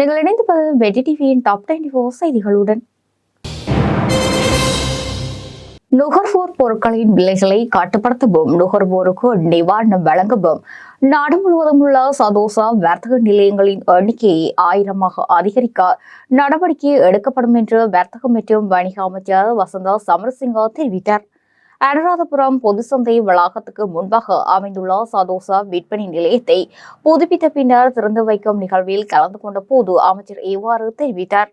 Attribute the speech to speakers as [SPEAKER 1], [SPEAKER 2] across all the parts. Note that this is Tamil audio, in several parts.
[SPEAKER 1] நீங்கள் இணைந்து பதிவு வெட்டி டிவியின் டாப் டுவெண்டி ஃபோர் செய்திகளுடன் நுகர்வோர் பொருட்களின் விலைகளை கட்டுப்படுத்தவும் நுகர்வோருக்கு நிவாரணம் வழங்கவும் நாடு முழுவதும் உள்ள சதோசா வர்த்தக நிலையங்களின் எண்ணிக்கையை ஆயிரமாக அதிகரிக்க நடவடிக்கை எடுக்கப்படும் என்று வர்த்தகம் மற்றும் வணிக அமைச்சர் வசந்தா சமரசிங்கா தெரிவித்தார் அனுராதபுரம் பொது சந்தை வளாகத்துக்கு முன்பாக அமைந்துள்ள சதோசா விற்பனை நிலையத்தை புதுப்பித்த பின்னர் திறந்து வைக்கும் நிகழ்வில் கலந்து கொண்ட போது அமைச்சர் இவ்வாறு தெரிவித்தார்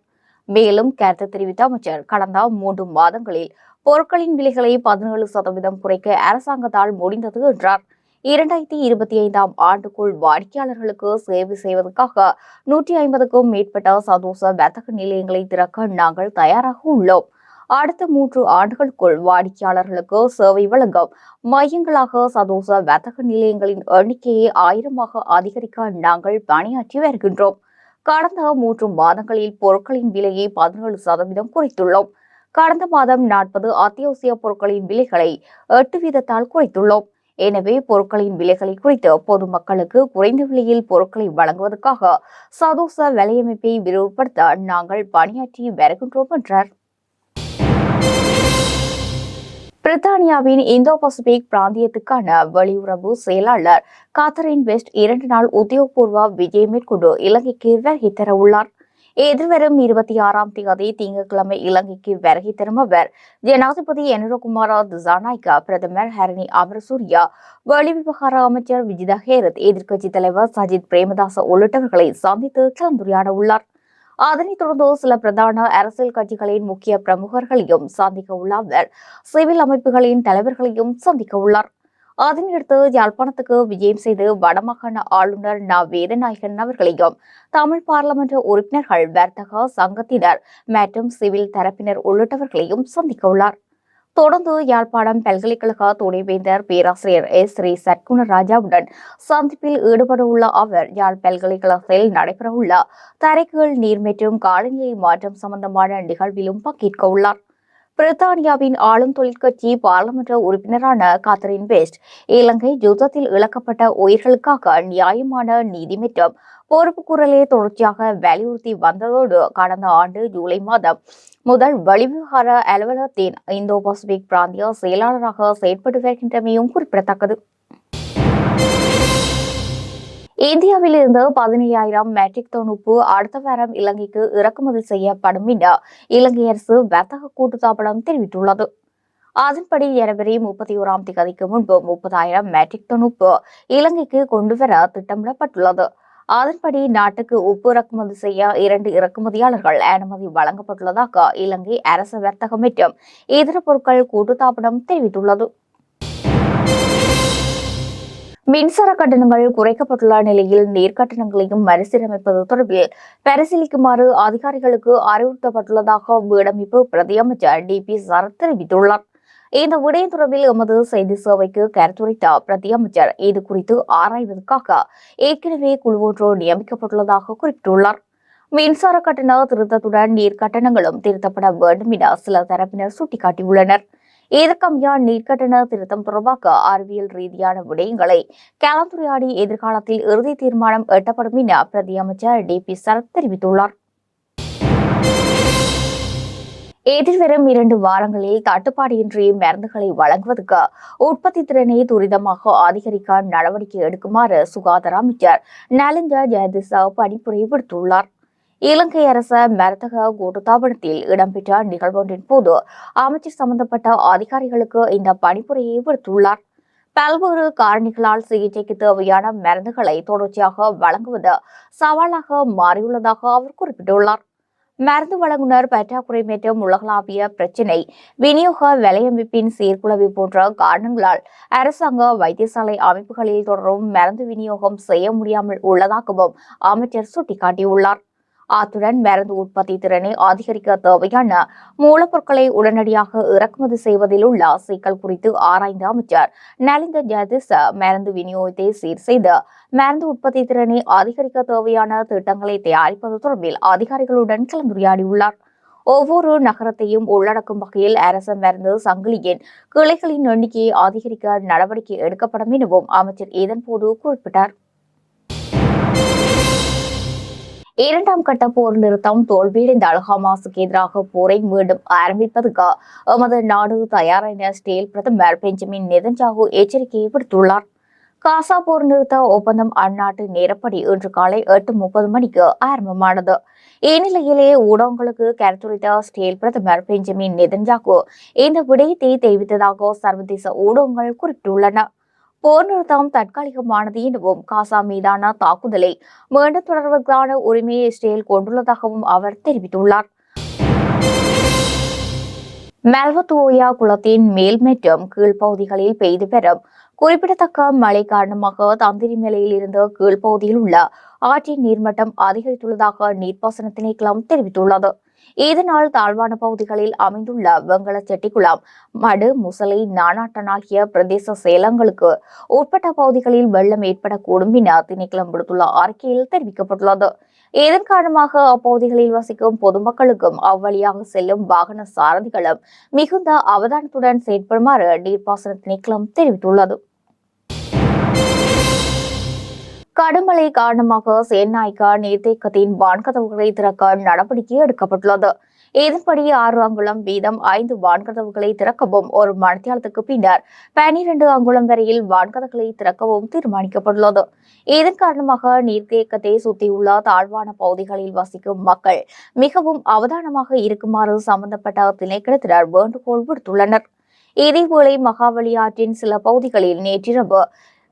[SPEAKER 1] மேலும் கருத்து தெரிவித்த அமைச்சர் கடந்த மூன்று மாதங்களில் பொருட்களின் விலைகளை பதினேழு சதவீதம் குறைக்க அரசாங்கத்தால் முடிந்தது என்றார் இரண்டாயிரத்தி இருபத்தி ஐந்தாம் ஆண்டுக்குள் வாடிக்கையாளர்களுக்கு சேவை செய்வதற்காக நூற்றி ஐம்பதுக்கும் மேற்பட்ட சதோச வர்த்தக நிலையங்களை திறக்க நாங்கள் தயாராக உள்ளோம் அடுத்த மூன்று ஆண்டுகளுக்குள் வாடிக்கையாளர்களுக்கு சேவை வழங்கும் மையங்களாக சதோச வர்த்தக நிலையங்களின் எண்ணிக்கையை ஆயிரமாக அதிகரிக்க நாங்கள் பணியாற்றி வருகின்றோம் கடந்த மூன்று மாதங்களில் பொருட்களின் விலையை பதினேழு சதவீதம் குறைத்துள்ளோம் கடந்த மாதம் நாற்பது அத்தியாவசிய பொருட்களின் விலைகளை எட்டு வீதத்தால் குறைத்துள்ளோம் எனவே பொருட்களின் விலைகளை குறித்து பொதுமக்களுக்கு குறைந்த விலையில் பொருட்களை வழங்குவதற்காக சதோச வலையமைப்பை விரிவுபடுத்த நாங்கள் பணியாற்றி வருகின்றோம் என்றார் பிரித்தானியாவின் இந்தோ பசிபிக் பிராந்தியத்துக்கான வெளியுறவு செயலாளர் காத்தரின் வெஸ்ட் இரண்டு நாள் உத்தியோகபூர்வ விஜய் மேற்கொண்டு இலங்கைக்கு வருகை தர உள்ளார் எதிர்வரும் இருபத்தி ஆறாம் தேதி திங்கட்கிழமை இலங்கைக்கு வருகை தரும் அவர் ஜனாதிபதி எனுரகுமார திசாநாயக்கா பிரதமர் ஹரணி அமரசூர்யா விவகார அமைச்சர் விஜிதா ஹேரத் எதிர்க்கட்சித் தலைவர் சஜித் பிரேமதாச உள்ளிட்டவர்களை சந்தித்து கலந்துரையாட உள்ளார் அதனைத் தொடர்ந்து சில பிரதான அரசியல் கட்சிகளின் முக்கிய பிரமுகர்களையும் சந்திக்க உள்ள அவர் சிவில் அமைப்புகளின் தலைவர்களையும் சந்திக்க உள்ளார் அதனையடுத்து யாழ்ப்பாணத்துக்கு விஜயம் செய்து வடமாகாண ஆளுநர் ந வேதநாயகன் அவர்களையும் தமிழ் பாராளுமன்ற உறுப்பினர்கள் வர்த்தக சங்கத்தினர் மற்றும் சிவில் தரப்பினர் உள்ளிட்டவர்களையும் சந்திக்க உள்ளார் தொடர்ந்து யாழ்ப்பாணம் பல்கலைக்கழக துணைவேந்தர் பேராசிரியர் எஸ் ஸ்ரீ சட்குண ராஜாவுடன் சந்திப்பில் ஈடுபடவுள்ள அவர் யாழ் பல்கலைக்கழகத்தில் நடைபெறவுள்ள தரைக்குள் நீர் மற்றும் காலநிலை மாற்றம் சம்பந்தமான நிகழ்விலும் பங்கேற்க உள்ளார் பிரித்தானியாவின் ஆளும் தொழிற்கட்சி பாராளுமன்ற உறுப்பினரான காத்தரின் பெஸ்ட் இலங்கை யுத்தத்தில் இழக்கப்பட்ட உயிர்களுக்காக நியாயமான நீதி மற்றும் பொறுப்பு குரலே தொடர்ச்சியாக வலியுறுத்தி வந்ததோடு கடந்த ஆண்டு ஜூலை மாதம் முதல் வெளிவிவகார அலுவலகத்தின் இந்தோ பசிபிக் பிராந்திய செயலாளராக செயல்பட்டு வருகின்றமையும் குறிப்பிடத்தக்கது இந்தியாவில் இருந்து பதினையாயிரம் மெட்ரிக் டன் உப்பு அடுத்த வாரம் இலங்கைக்கு இறக்குமதி செய்யப்படும் என இலங்கை அரசு வர்த்தக கூட்டுத்தாபனம் தெரிவித்துள்ளது அதன்படி ஜனவரி முப்பத்தி ஓராம் தேதிக்கு முன்பு முப்பதாயிரம் மெட்ரிக் டன் உப்பு இலங்கைக்கு கொண்டுவர திட்டமிடப்பட்டுள்ளது அதன்படி நாட்டுக்கு உப்பு இறக்குமதி செய்ய இரண்டு இறக்குமதியாளர்கள் அனுமதி வழங்கப்பட்டுள்ளதாக இலங்கை அரசு வர்த்தக மற்றும் இதர பொருட்கள் கூட்டுத்தாபனம் தெரிவித்துள்ளது மின்சார கட்டணங்கள் குறைக்கப்பட்டுள்ள நிலையில் நீர்க்கட்டணங்களையும் மறுசீரமைப்பது தொடர்பில் பரிசீலிக்குமாறு அதிகாரிகளுக்கு அறிவுறுத்தப்பட்டுள்ளதாக வீடமைப்பு பிரதியமைச்சர் டி பி சரத் தெரிவித்துள்ளார் இந்த விடயம் தொடர்பில் எமது செய்தி சேவைக்கு கருத்துரைத்த பிரதியமைச்சர் இது குறித்து ஆராய்வதற்காக ஏற்கனவே குழு ஒன்று நியமிக்கப்பட்டுள்ளதாக குறிப்பிட்டுள்ளார் மின்சார கட்டண திருத்தத்துடன் நீர் கட்டணங்களும் திருத்தப்பட வேண்டும் என சில தரப்பினர் சுட்டிக்காட்டியுள்ளனர் ஏதக்கம்யா நீர்க்கட்டண திருத்தம் தொடர்பாக அறிவியல் ரீதியான விடயங்களை கலந்துரையாடி எதிர்காலத்தில் இறுதி தீர்மானம் எட்டப்படும் என பிரதியமைச்சர் டி பி சரத் தெரிவித்துள்ளார் எதிர்வரும் இரண்டு வாரங்களில் தட்டுப்பாடின்றி மருந்துகளை வழங்குவதற்கு உற்பத்தி திறனை துரிதமாக அதிகரிக்க நடவடிக்கை எடுக்குமாறு சுகாதார அமைச்சர் நலிந்த ஜெயதிசா பணிப்புரை விடுத்துள்ளார் இலங்கை அரச மருந்தக கூட்டுத்தாபனத்தில் இடம்பெற்ற நிகழ்வொன்றின் போது அமைச்சர் சம்பந்தப்பட்ட அதிகாரிகளுக்கு இந்த பணிப்புரையை விடுத்துள்ளார் பல்வேறு காரணிகளால் சிகிச்சைக்கு தேவையான மருந்துகளை தொடர்ச்சியாக வழங்குவது சவாலாக மாறியுள்ளதாக அவர் குறிப்பிட்டுள்ளார் மருந்து வழங்குனர் பற்றாக்குறை மற்றும் உலகளாவிய பிரச்சினை விநியோக விலையமைப்பின் சீர்குலைவு போன்ற காரணங்களால் அரசாங்க வைத்தியசாலை அமைப்புகளில் தொடரும் மருந்து விநியோகம் செய்ய முடியாமல் உள்ளதாகவும் அமைச்சர் சுட்டிக்காட்டியுள்ளார் அத்துடன் மருந்து உற்பத்தி திறனை அதிகரிக்க தேவையான மூலப்பொருட்களை உடனடியாக இறக்குமதி செய்வதில் உள்ள சிக்கல் குறித்து ஆராய்ந்த அமைச்சர் நலிந்த ஜெயதிஸ் மருந்து விநியோகத்தை சீர் செய்து மருந்து உற்பத்தி திறனை அதிகரிக்க தேவையான திட்டங்களை தயாரிப்பது தொடர்பில் அதிகாரிகளுடன் கலந்துரையாடியுள்ளார் ஒவ்வொரு நகரத்தையும் உள்ளடக்கும் வகையில் அரச மருந்து சங்கிலியின் கிளைகளின் எண்ணிக்கையை அதிகரிக்க நடவடிக்கை எடுக்கப்படும் எனவும் அமைச்சர் இதன்போது குறிப்பிட்டார் இரண்டாம் கட்ட போர் நிறுத்தம் தோல்வியடைந்த ஹமாஸுக்கு எதிராக போரை மீண்டும் ஆரம்பிப்பதற்கு எமது நாடு தயார் ஸ்டீல் ஸ்டேல் பிரதமர் பெஞ்சமின் நெதன்ஜாகு எச்சரிக்கையை விடுத்துள்ளார் காசா போர் நிறுத்த ஒப்பந்தம் அந்நாட்டு நேரப்படி இன்று காலை எட்டு முப்பது மணிக்கு ஆரம்பமானது இந்நிலையிலேயே ஊடகங்களுக்கு கருத்துரைத்த ஸ்டேல் பிரதமர் பெஞ்சமின் நெதன்ஜாகு இந்த விடயத்தை தெரிவித்ததாக சர்வதேச ஊடகங்கள் குறிப்பிட்டுள்ளன போர் நிறுத்தம் தற்காலிகமானது எனவும் காசா மீதான தாக்குதலை மீண்டும் தொடர்வதற்கான உரிமையை இஸ்ரேல் கொண்டுள்ளதாகவும் அவர் தெரிவித்துள்ளார் மெல்வத்தோயா குளத்தின் மேல் மற்றும் கீழ்பகுதிகளில் பெய்து பெறும் குறிப்பிடத்தக்க மழை காரணமாக தந்திரி மலையில் இருந்த கீழ்பகுதியில் உள்ள ஆற்றின் நீர்மட்டம் அதிகரித்துள்ளதாக நீர்ப்பாசன திணைக்களம் தெரிவித்துள்ளது இதனால் தாழ்வான பகுதிகளில் அமைந்துள்ள வெங்கல செட்டிக்குளம் மடு முசலை நானாட்டன் ஆகிய பிரதேச செயலங்களுக்கு உட்பட்ட பகுதிகளில் வெள்ளம் ஏற்படக்கூடும் என திணைக்களம் விடுத்துள்ள அறிக்கையில் தெரிவிக்கப்பட்டுள்ளது இதன் காரணமாக அப்பகுதிகளில் வசிக்கும் பொதுமக்களுக்கும் அவ்வழியாக செல்லும் வாகன சாரதிகளும் மிகுந்த அவதானத்துடன் செயற்படுமாறு நீர்ப்பாசன திணைக்களம் தெரிவித்துள்ளது கடுமழை காரணமாக சேநாய்க்கா நீர்த்தேக்கத்தின் வான்கதவுகளை திறக்க நடவடிக்கை எடுக்கப்பட்டுள்ளது இதன்படி ஆறு அங்குளம் வீதம் ஐந்து வான்கதவுகளை திறக்கவும் ஒரு மணித்தியாலத்துக்கு பின்னர் பனிரெண்டு அங்குளம் வரையில் வான்கதவுகளை திறக்கவும் தீர்மானிக்கப்பட்டுள்ளது இதன் காரணமாக நீர்த்தேக்கத்தை சுற்றியுள்ள தாழ்வான பகுதிகளில் வசிக்கும் மக்கள் மிகவும் அவதானமாக இருக்குமாறு சம்பந்தப்பட்ட திணைக்களத்தினர் வேண்டுகோள் விடுத்துள்ளனர் இதேவேளை மகாவலி ஆற்றின் சில பகுதிகளில் நேற்றிரவு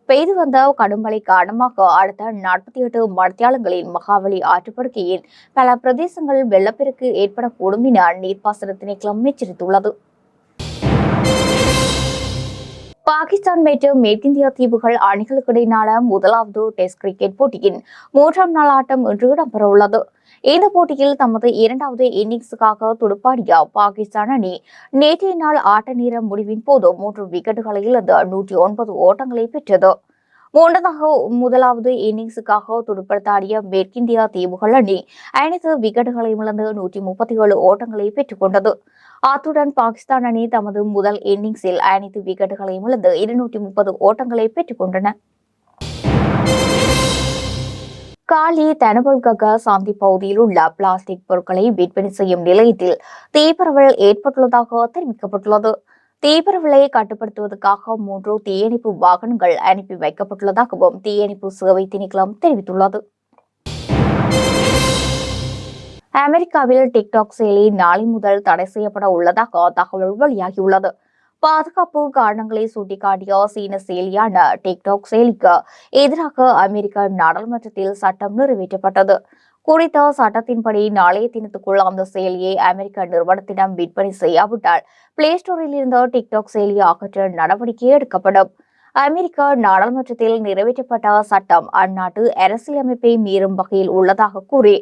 [SPEAKER 1] பெய்து வந்த கடும்பலை காரணமாக அடுத்த நாற்பத்தி எட்டு மணித்தியாலங்களின் மகாவலி ஆற்றுப்படுக்கையின் பல பிரதேசங்கள் வெள்ளப்பெருக்கு ஏற்படக்கூடும் என நீர்ப்பாசனத்தினை கிளம் எச்சரித்துள்ளது பாகிஸ்தான் மற்றும் மேற்கிந்திய தீவுகள் அணிகளுக்கு இடையிலான முதலாவது டெஸ்ட் கிரிக்கெட் போட்டியின் மூன்றாம் நாள் ஆட்டம் இன்று இடம்பெறவுள்ளது இந்த போட்டியில் தமது இரண்டாவது இன்னிங்ஸுக்காக துடுப்பாடிய பாகிஸ்தான் அணி நேற்றைய நாள் ஆட்ட நேர முடிவின் போது மூன்று விக்கெட்டுகளை இழந்து நூற்றி ஒன்பது ஓட்டங்களை பெற்றது மூன்றதாக முதலாவது இன்னிங்ஸுக்காக துடுப்படுத்தாடிய மேற்கிந்தியா தீவுகள் அணி அனைத்து விக்கெட்டுகளையும் இழந்து நூற்றி முப்பத்தி ஏழு ஓட்டங்களை பெற்றுக்கொண்டது அத்துடன் பாகிஸ்தான் அணி தமது முதல் இன்னிங்ஸில் அனைத்து விக்கெட்டுகளையும் இழந்து இருநூற்றி முப்பது ஓட்டங்களை பெற்றுக்கொண்டன காலி தனபல்கக சாந்தி பகுதியில் உள்ள பிளாஸ்டிக் பொருட்களை விற்பனை செய்யும் நிலையத்தில் தீபரவல் ஏற்பட்டுள்ளதாக தெரிவிக்கப்பட்டுள்ளது தீபரவலை கட்டுப்படுத்துவதற்காக மூன்று தீயணைப்பு வாகனங்கள் அனுப்பி வைக்கப்பட்டுள்ளதாகவும் தீயணைப்பு சேவை திணைக்களம் தெரிவித்துள்ளது அமெரிக்காவில் டிக்டாக் செயலி நாளை முதல் தடை செய்யப்பட உள்ளதாக தகவல் வெளியாகியுள்ளது பாதுகாப்பு காரணங்களை சுட்டிக்காட்டிய சீன செயலியான டிக்டாக் செயலிக்கு எதிராக அமெரிக்க நாடாளுமன்றத்தில் சட்டம் நிறைவேற்றப்பட்டது குறித்த சட்டத்தின்படி நாளைய தினத்துக்குள் அந்த செயலியை அமெரிக்க நிறுவனத்திடம் விற்பனை செய்யாவிட்டால் பிளே ஸ்டோரில் இருந்த டிக்டாக் செயலியை அகற்ற நடவடிக்கை எடுக்கப்படும் அமெரிக்க நாடாளுமன்றத்தில் நிறைவேற்றப்பட்ட சட்டம் அந்நாட்டு அரசியலமைப்பை மீறும் வகையில் உள்ளதாக கூறி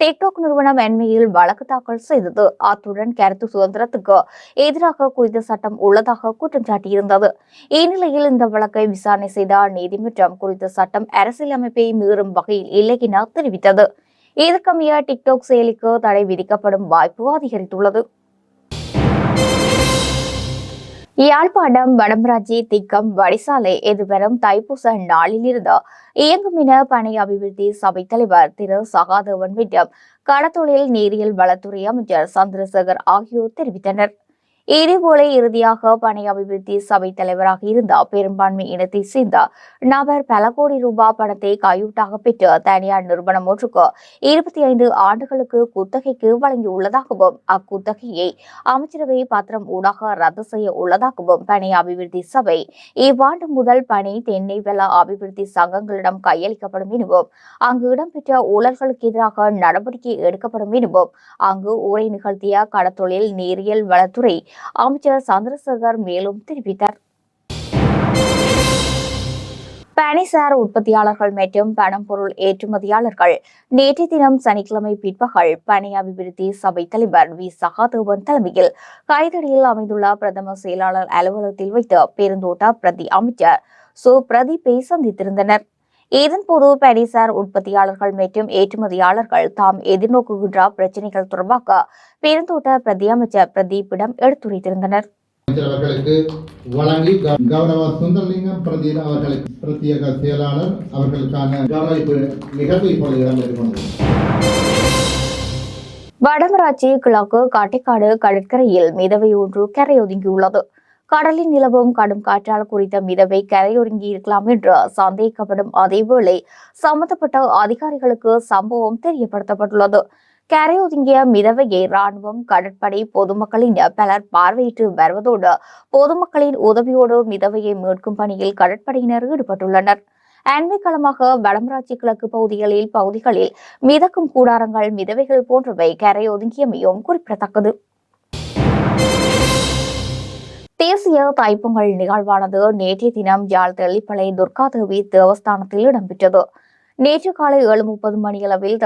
[SPEAKER 1] டிக்டாக் நிறுவனம் அண்மையில் வழக்கு தாக்கல் செய்தது அத்துடன் கருத்து சுதந்திரத்துக்கு எதிராக குறித்த சட்டம் உள்ளதாக குற்றம் சாட்டியிருந்தது இந்நிலையில் இந்த வழக்கை விசாரணை செய்த நீதிமன்றம் குறித்த சட்டம் அரசியலமைப்பை மீறும் வகையில் இல்லை என தெரிவித்தது இதற்கமைய டிக்டாக் செயலிக்கு தடை விதிக்கப்படும் வாய்ப்பு அதிகரித்துள்ளது யாழ்ப்பாணம் வடம்ராஜி திக்கம் வடிசாலை எதிர்வரும் தைப்பூச நாளிலிருந்து இயங்கும் என பணி அபிவிருத்தி சபை தலைவர் திரு சகாதேவன் விட்டம் கடத்தொழில் நீரியல் வளத்துறை அமைச்சர் சந்திரசேகர் ஆகியோர் தெரிவித்தனர் இதேபோல இறுதியாக பணி அபிவிருத்தி சபை தலைவராக இருந்த பெரும்பான்மை இனத்தை சேர்ந்த நபர் பல கோடி ரூபாய் பணத்தை கையூட்டாக பெற்று தனியார் நிறுவனம் ஒன்றுக்கு இருபத்தி ஐந்து ஆண்டுகளுக்கு குத்தகைக்கு வழங்கியுள்ளதாகவும் அக்குத்தகையை அமைச்சரவை பத்திரம் ஊடாக ரத்து செய்ய உள்ளதாகவும் பணி அபிவிருத்தி சபை இவ்வாண்டு முதல் பணி தென்னை வள அபிவிருத்தி சங்கங்களிடம் கையளிக்கப்படும் எனவும் அங்கு இடம்பெற்ற ஊழல்களுக்கு எதிராக நடவடிக்கை எடுக்கப்படும் எனவும் அங்கு உரை நிகழ்த்திய கடத்தொழில் நேரியல் வளத்துறை அமைச்சர் சந்திரசேகர் மேலும் தெரிவித்தார் பனிசார் உற்பத்தியாளர்கள் மற்றும் பணம் பொருள் ஏற்றுமதியாளர்கள் நேற்றைய தினம் சனிக்கிழமை பிற்பகல் பணி அபிவிருத்தி சபை தலைவர் வி சகாதேவன் தலைமையில் கைதடியில் அமைந்துள்ள பிரதம செயலாளர் அலுவலகத்தில் வைத்து பெருந்தோட்ட பிரதி அமைச்சர் சு பிரதீப்பை சந்தித்திருந்தனர் இதன்போது பனிசார் உற்பத்தியாளர்கள் மற்றும் ஏற்றுமதியாளர்கள் தாம் எதிர்நோக்குகின்ற பிரச்சினைகள் தொடர்பாக பெருந்தோட்ட பிரதியமைச்சர் பிரதீப்பிடம் எடுத்துரைத்திருந்தனர் அமைச்சரவர்களுக்கு வழங்கி கௌரவ சுந்தரலிங்கம் பிரதீர் அவர்களுக்கு பிரத்யேக செயலாளர் அவர்களுக்கான கௌரவிப்பு நிகழ்வு இப்போது இடம்பெற்றுக் வடமராட்சி கிழக்கு காட்டிக்காடு கடற்கரையில் மிதவை ஒன்று கரையொதுங்கியுள்ளது கடலில் நிலவும் கடும் காற்றால் குறித்த மிதவை கரையொருங்கி இருக்கலாம் என்று சந்தேகிக்கப்படும் அதேவேளை சம்பந்தப்பட்ட அதிகாரிகளுக்கு சம்பவம் தெரியப்படுத்தப்பட்டுள்ளது கரையொதுங்கிய மிதவையை ராணுவம் கடற்படை பொதுமக்களின் பலர் பார்வையிட்டு வருவதோடு பொதுமக்களின் உதவியோடு மிதவையை மீட்கும் பணியில் கடற்படையினர் ஈடுபட்டுள்ளனர் காலமாக வடமராட்சி கிழக்கு பகுதிகளில் பகுதிகளில் மிதக்கும் கூடாரங்கள் மிதவைகள் போன்றவை கரையொதுங்கியமையும் குறிப்பிடத்தக்கது தேசிய தைப்பொங்கல் நிகழ்வானது நேற்றைய தினம் யாழ் தெளிப்பளை தேவி தேவஸ்தானத்தில் இடம்பெற்றது நேற்று காலை ஏழு முப்பது மணியளவில்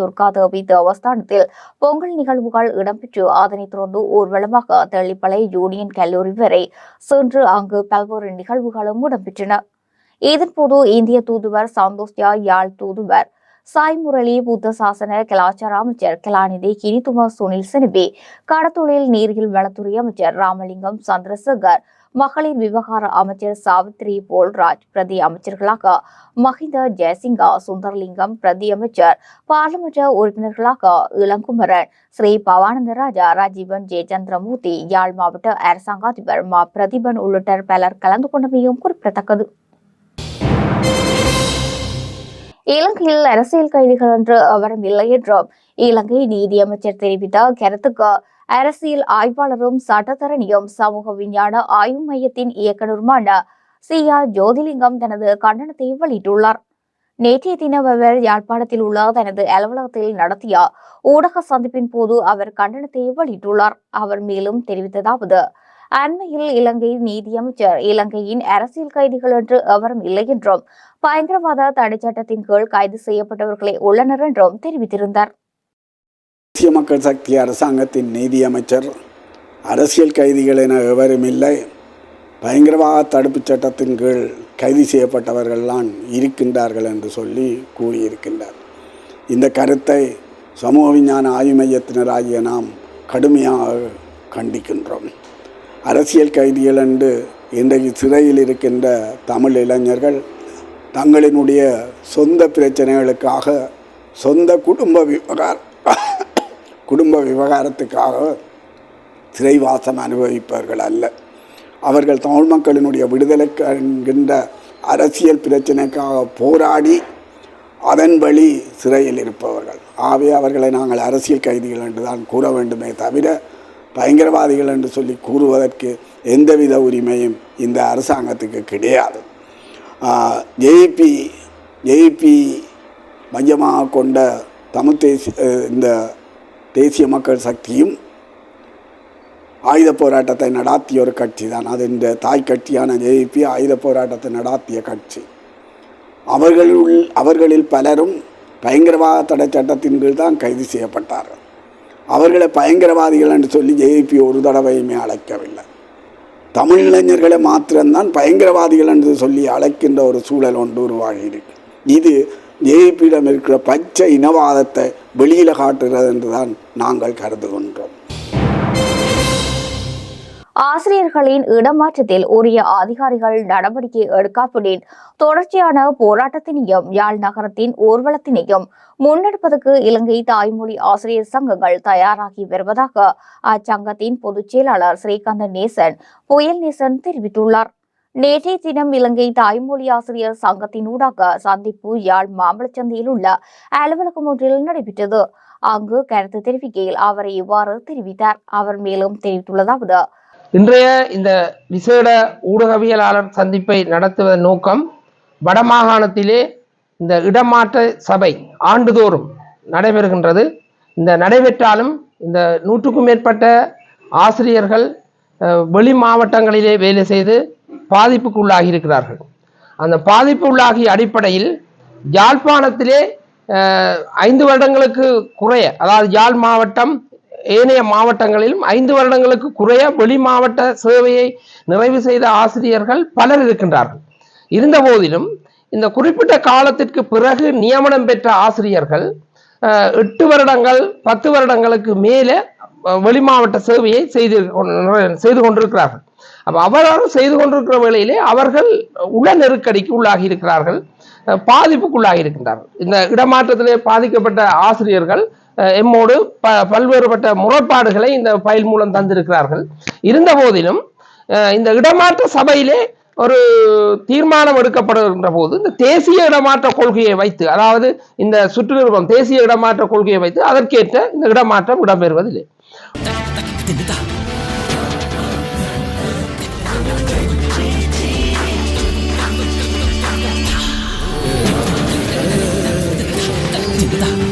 [SPEAKER 1] துர்கா தேவி தேவஸ்தானத்தில் பொங்கல் நிகழ்வுகள் இடம்பெற்று அதனைத் தொடர்ந்து ஊர்வலமாக தெளிப்பளை யூனியன் கல்லூரி வரை சென்று அங்கு பல்வேறு நிகழ்வுகளும் இடம்பெற்றன இதன்போது இந்திய தூதுவர் சந்தோஷ்யா யாழ் தூதுவர் சாய்முரளி புத்தசாசன ಬುದ್ಧ கலாச்சார அமைச்சர் கலாநிதி கினிதுமார் சுனில் செனபே கடத்தொழில் நீரியல் வளத்துறை அமைச்சர் ராமலிங்கம் சந்திரசேகர் மகளிர் விவகார அமைச்சர் சாவித்ரி போல்ராஜ் பிரதி அமைச்சர்களாக மஹிந்த ஜெயசிங்கா சுந்தர்லிங்கம் பிரதி அமைச்சர் பாராளுமன்ற உறுப்பினர்களாக இளங்குமரன் ஸ்ரீ பவானந்த ராஜா ராஜீவன் ஜே சந்திரமூர்த்தி யாழ் மாவட்ட அரசாங்க அதிபர் மா பிரதிபன் உள்ளிட்ட பலர் கலந்து கொண்டமையும் குறிப்பிடத்தக்கது இலங்கையில் அரசியல் கைதிகள் என்று அவர் இல்லை என்றும் இலங்கை நீதியமைச்சர் தெரிவித்தார் கருத்துக்கு அரசியல் ஆய்வாளரும் சட்டத்தரணியும் சமூக விஞ்ஞான ஆய்வு மையத்தின் இயக்குநருமான சி ஆர் ஜோதிலிங்கம் தனது கண்டனத்தை வெளியிட்டுள்ளார் நேற்றைய தினம் அவர் யாழ்ப்பாணத்தில் உள்ள தனது அலுவலகத்தில் நடத்திய ஊடக சந்திப்பின் போது அவர் கண்டனத்தை வெளியிட்டுள்ளார் அவர் மேலும் தெரிவித்ததாவது அண்மையில் இலங்கை நீதியமைச்சர் இலங்கையின் அரசியல் கைதிகள் என்று எவரும் இல்லை என்றும் பயங்கரவாத தடை சட்டத்தின் கீழ் கைது செய்யப்பட்டவர்களே உள்ளனர் என்றும் தெரிவித்திருந்தார்
[SPEAKER 2] தேசிய மக்கள் சக்தி அரசாங்கத்தின் நீதியமைச்சர் அரசியல் கைதிகள் என எவரும் இல்லை பயங்கரவாத தடுப்புச் சட்டத்தின் கீழ் கைது செய்யப்பட்டவர்கள்லாம் இருக்கின்றார்கள் என்று சொல்லி கூறியிருக்கின்றார் இந்த கருத்தை சமூக விஞ்ஞான ஆய்வு மையத்தினராகிய நாம் கடுமையாக கண்டிக்கின்றோம் அரசியல் கைதிகள் என்று இன்றைக்கு சிறையில் இருக்கின்ற தமிழ் இளைஞர்கள் தங்களினுடைய சொந்த பிரச்சனைகளுக்காக சொந்த குடும்ப விவகார குடும்ப விவகாரத்துக்காக சிறைவாசம் அனுபவிப்பவர்கள் அல்ல அவர்கள் தமிழ் மக்களினுடைய விடுதலைக்கு என்கின்ற அரசியல் பிரச்சனைக்காக போராடி அதன் வழி சிறையில் இருப்பவர்கள் ஆகவே அவர்களை நாங்கள் அரசியல் கைதிகள் என்று தான் கூற வேண்டுமே தவிர பயங்கரவாதிகள் என்று சொல்லி கூறுவதற்கு எந்தவித உரிமையும் இந்த அரசாங்கத்துக்கு கிடையாது ஜெய்பி ஜெய்பி மையமாக கொண்ட தமிழ் தேசிய இந்த தேசிய மக்கள் சக்தியும் ஆயுத போராட்டத்தை நடாத்திய ஒரு கட்சி தான் அது இந்த தாய் கட்சியான ஜேபி ஆயுத போராட்டத்தை நடாத்திய கட்சி அவர்களுள் அவர்களில் பலரும் பயங்கரவாத தடை சட்டத்தின் கீழ் தான் கைது செய்யப்பட்டார்கள் அவர்களை பயங்கரவாதிகள் என்று சொல்லி ஜேபி ஒரு தடவையுமே அழைக்கவில்லை தமிழ் இளைஞர்களை மாத்திரம்தான் பயங்கரவாதிகள் என்று சொல்லி அழைக்கின்ற ஒரு சூழல் ஒன்று உருவாகி இருக்கு இது ஜேபியிடம் இருக்கிற பச்சை இனவாதத்தை வெளியில் காட்டுகிறது என்றுதான் நாங்கள் கருதுகின்றோம்
[SPEAKER 1] ஆசிரியர்களின் இடமாற்றத்தில் உரிய அதிகாரிகள் நடவடிக்கை எடுக்காவிடின் தொடர்ச்சியான போராட்டத்தினையும் யாழ் நகரத்தின் ஊர்வலத்தினையும் முன்னெடுப்பதற்கு இலங்கை தாய்மொழி ஆசிரியர் சங்கங்கள் தயாராகி வருவதாக அச்சங்கத்தின் பொதுச் செயலாளர் ஸ்ரீகாந்தன் நேசன் புயல் நேசன் தெரிவித்துள்ளார் நேற்றைய தினம் இலங்கை தாய்மொழி ஆசிரியர் சங்கத்தின் ஊடாக சந்திப்பு யாழ் மாம்பழச்சந்தையில் உள்ள அலுவலகம் ஒன்றில் நடைபெற்றது அங்கு கருத்து தெரிவிக்கையில் அவரை இவ்வாறு தெரிவித்தார் அவர் மேலும் தெரிவித்துள்ளதாவது
[SPEAKER 3] இன்றைய இந்த விசேட ஊடகவியலாளர் சந்திப்பை நடத்துவதன் நோக்கம் வடமாகாணத்திலே இந்த இடமாற்ற சபை ஆண்டுதோறும் நடைபெறுகின்றது இந்த நடைபெற்றாலும் இந்த நூற்றுக்கும் மேற்பட்ட ஆசிரியர்கள் வெளி மாவட்டங்களிலே வேலை செய்து பாதிப்புக்குள்ளாகி இருக்கிறார்கள் அந்த பாதிப்புள்ளாகிய அடிப்படையில் யாழ்ப்பாணத்திலே ஐந்து வருடங்களுக்கு குறைய அதாவது யாழ் மாவட்டம் ஏனைய மாவட்டங்களிலும் ஐந்து வருடங்களுக்கு குறைய வெளி மாவட்ட சேவையை நிறைவு செய்த ஆசிரியர்கள் பலர் இருக்கின்றார்கள் இருந்த போதிலும் இந்த குறிப்பிட்ட காலத்திற்கு பிறகு நியமனம் பெற்ற ஆசிரியர்கள் எட்டு வருடங்கள் பத்து வருடங்களுக்கு மேலே வெளி மாவட்ட சேவையை செய்து செய்து கொண்டிருக்கிறார்கள் அப்போ அவரும் செய்து கொண்டிருக்கிற வேளையிலே அவர்கள் உள நெருக்கடிக்கு உள்ளாகி இருக்கிறார்கள் பாதிப்புக்குள்ளாகி இருக்கின்றார்கள் இந்த இடமாற்றத்திலே பாதிக்கப்பட்ட ஆசிரியர்கள் எம்மோடு ப பல்வேறுபட்ட முறைப்பாடுகளை இந்த பயில் மூலம் தந்திருக்கிறார்கள் இருந்த போதிலும் இந்த இடமாற்ற சபையிலே ஒரு தீர்மானம் எடுக்கப்படுகின்ற போது இந்த தேசிய இடமாற்ற கொள்கையை வைத்து அதாவது இந்த சுற்று நிறுவனம் தேசிய இடமாற்ற கொள்கையை வைத்து அதற்கேற்ற இந்த இடமாற்றம் இடம்பெறுவதில்லை Yeah.